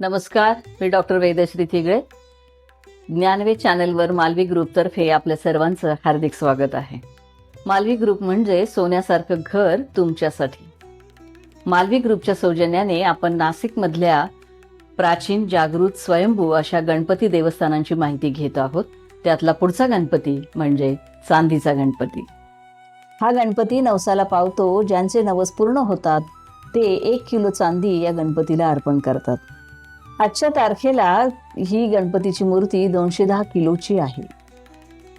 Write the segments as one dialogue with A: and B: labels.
A: नमस्कार मी डॉक्टर वेदश्री तिगळे ज्ञानवे चॅनलवर मालवी ग्रुपतर्फे आपल्या सर्वांचं हार्दिक स्वागत आहे. मालवी ग्रुप म्हणजे सोन्यासारखं घर तुमच्यासाठी. मालवी ग्रुपच्या सौजन्याने आपण नाशिकमधल्या प्राचीन जागृत स्वयंभू अशा गणपती देवस्थानांची माहिती घेत आहोत. त्यातला पुढचा गणपती म्हणजे चांदीचा गणपती. हा गणपती नवसाला पावतो ज्यांचे नवस पूर्ण होतात ते एक किलो चांदी या गणपतीला अर्पण करतात. आजच्या तारखेला ही गणपतीची मूर्ती दोनशे दहा किलोची आहे.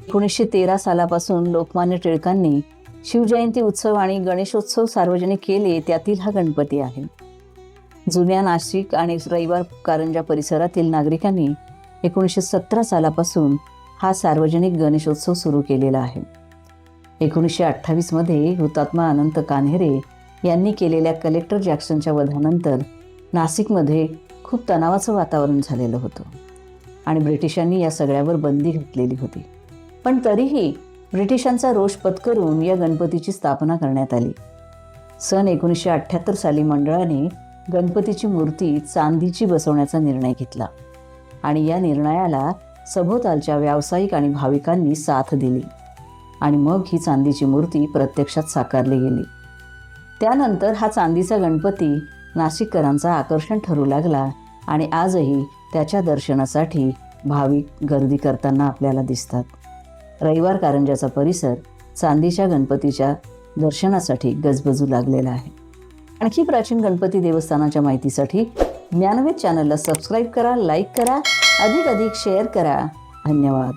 A: एकोणीसशे तेरा सालापासून लोकमान्य टिळकांनी शिवजयंती उत्सव आणि गणेशोत्सव सार्वजनिक केले त्यातील हा गणपती आहे. जुन्या नाशिक आणि रविवार कारंजा परिसरातील नागरिकांनी एकोणीसशे सतरा सालापासून हा सार्वजनिक गणेशोत्सव सुरू केलेला आहे. एकोणीसशे अठ्ठावीसमध्ये हुतात्मा अनंत कान्हेरे यांनी केलेल्या कलेक्टर जॅक्सनच्या वधानंतर नाशिकमध्ये खूप तणावाचं वातावरण झालेलं होतं. आणि ब्रिटिशांनी या सगळ्यावर बंदी घातलेली होती. पण तरीही ब्रिटिशांचा रोष पत्करून या गणपतीची स्थापना करण्यात आली. सन एकोणीसशे अठ्ठ्याहत्तर साली मंडळाने गणपतीची मूर्ती चांदीची बसवण्याचा निर्णय घेतला. आणि या निर्णयाला सभोवतालच्या व्यावसायिक आणि भाविकांनी साथ दिली. आणि मग ही चांदीची मूर्ती प्रत्यक्षात साकारली गेली. त्यानंतर हा चांदीचा गणपती नाशिककरांचा आकर्षण ठरू लागला आणि आजही त्याच्या दर्शनासाठी भाविक गर्दी करताना आपल्याला दिसतात. रविवार कारंजाचा परिसर चांदीच्या गणपतीच्या दर्शनासाठी गजबजू लागलेला आहे. आणखी प्राचीन गणपती देवस्थानाच्या माहितीसाठी ज्ञानवेद चॅनलला सबस्क्राईब करा लाईक करा अधिक अधिक शेअर करा. धन्यवाद.